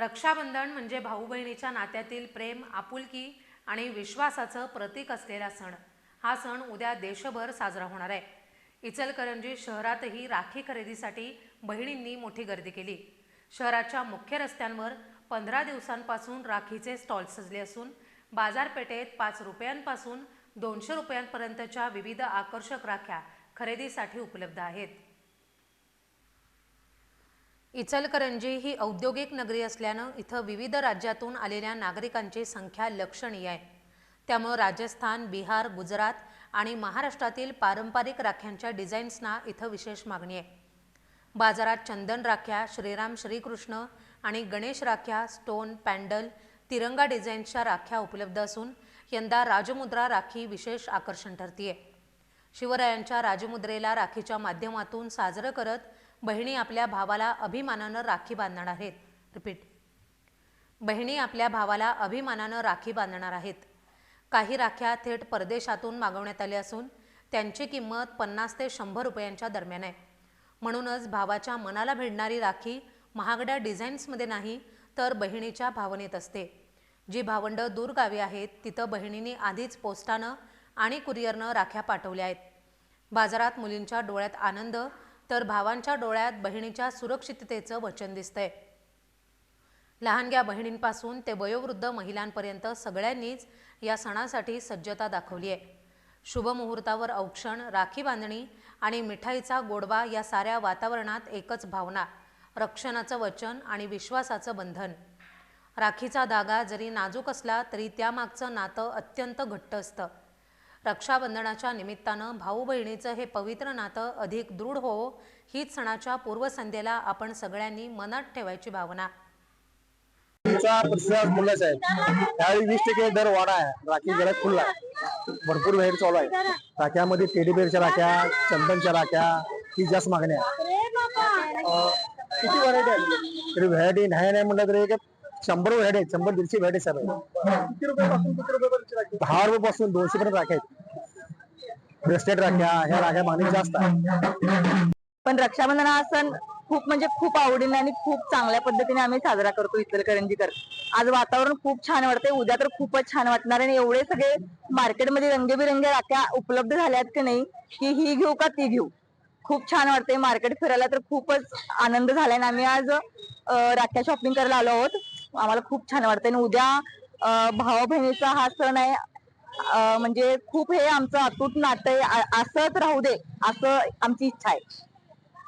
रक्षाबंधन म्हणजे भाऊ बहिणीच्या नात्यातील प्रेम आपुलकी आणि विश्वासाचं प्रतीक असलेला सण. हा सण उद्या देशभर साजरा होणार आहे. इचलकरंजी शहरातही राखी खरेदीसाठी बहिणींनी मोठी गर्दी केली. शहराच्या मुख्य रस्त्यांवर पंधरा दिवसांपासून राखीचे स्टॉल सजले असून बाजारपेठेत पाच रुपयांपासून दोनशे रुपयांपर्यंतच्या विविध आकर्षक राख्या खरेदीसाठी उपलब्ध आहेत. इचलकरंजी ही औद्योगिक नगरी असल्यानं इथं विविध राज्यातून आलेल्या नागरिकांची संख्या लक्षणीय आहे. त्यामुळं राजस्थान बिहार गुजरात आणि महाराष्ट्रातील पारंपरिक राख्यांच्या डिझाईन्सना इथं विशेष मागणी आहे. बाजारात चंदन राख्या श्रीराम श्रीकृष्ण आणि गणेश राख्या स्टोन पॅन्डल तिरंगा डिझाईन्सच्या राख्या उपलब्ध असून यंदा राजमुद्रा राखी विशेष आकर्षण ठरतीये. शिवरायांच्या राजमुद्रेला राखीच्या माध्यमातून साजरं करत बहिणी आपल्या भावाला अभिमानानं राखी बांधणार आहेत. रिपीट बहिणी आपल्या भावाला अभिमानानं राखी बांधणार आहेत. काही राख्या थेट परदेशातून मागवण्यात आल्या असून त्यांची किंमत पन्नास ते शंभर रुपयांच्या दरम्यान आहे. म्हणूनच भावाच्या मनाला भिडणारी राखी महागड्या डिझाईन्समध्ये नाही तर बहिणीच्या भावनेत असते. जी भावंडं दूरगावी आहेत तिथं बहिणींनी आधीच पोस्टानं आणि कुरिअरनं राख्या पाठवल्या आहेत. बाजारात मुलींच्या डोळ्यात आनंद तर भावांच्या डोळ्यात बहिणीच्या सुरक्षिततेचं वचन दिसतंय. लहानग्या बहिणींपासून ते वयोवृद्ध महिलांपर्यंत सगळ्यांनीच या सणासाठी सज्जता दाखवली आहे शुभमुहूर्तावर औक्षण राखी बांधणी आणि मिठाईचा गोडवा या साऱ्या वातावरणात एकच भावना रक्षणाचं वचन आणि विश्वासाचं बंधन. राखीचा धागा जरी नाजूक असला तरी त्यामागचं नातं अत्यंत घट्ट असतं. रक्षाबंधनाच्या निमित्तानं भाऊ बहिणीचं हे पवित्र नातं अधिक दृढ हो हीच सणाच्या पूर्वसंध्येला आपण सगळ्यांनी मनात ठेवायची भावना. तुमचा प्रतिसाद मुलाच आहे. त्यावेळी वीस टक्के दर वाढा आहे. राखी आहे. भरपूर व्हेर चालू आहे. राख्यामध्ये टेडी बेअरच्या राख्या चंदनच्या राख्या ही जास्त मागणी आहे. अं, किती व्हरायटी आहे? तरी व्हरायटी नाही नाही म्हणलं तरी एक शंभर व्हरायटी आहेत. शंभर दीडशे व्हरायटी सर. किती रुपयापासून किती रुपयापर्यंत दहा रुपयापासून दोनशे पर्यंत राख्या ब्रेसलेट राख्या ह्या राख्या मागणी जास्त आहे पण रक्षाबंधन हा सण खूप म्हणजे खूप आवडीने आणि खूप चांगल्या पद्धतीने आम्ही साजरा करतो इचलकरंजीकर आज वातावरण खूप छान वाटतंय उद्या तर खूपच छान वाटणार आणि एवढे सगळे मार्केटमध्ये रंगेबिरंगी राख्या उपलब्ध झाल्यात की नाही की ही घेऊ का ती घेऊ? खूप छान वाटतंय मार्केट फिरायला तर खूपच आनंद झालाय आणि आम्ही आज राख्या शॉपिंग करायला आलो आहोत. आम्हाला खूप छान वाटतंय आणि उद्या भावा बहिणीचा हा सण आहे. म्हणजे खूप हे आमचं अतूट नातं असंच राहू दे. असं आमची इच्छा आहे.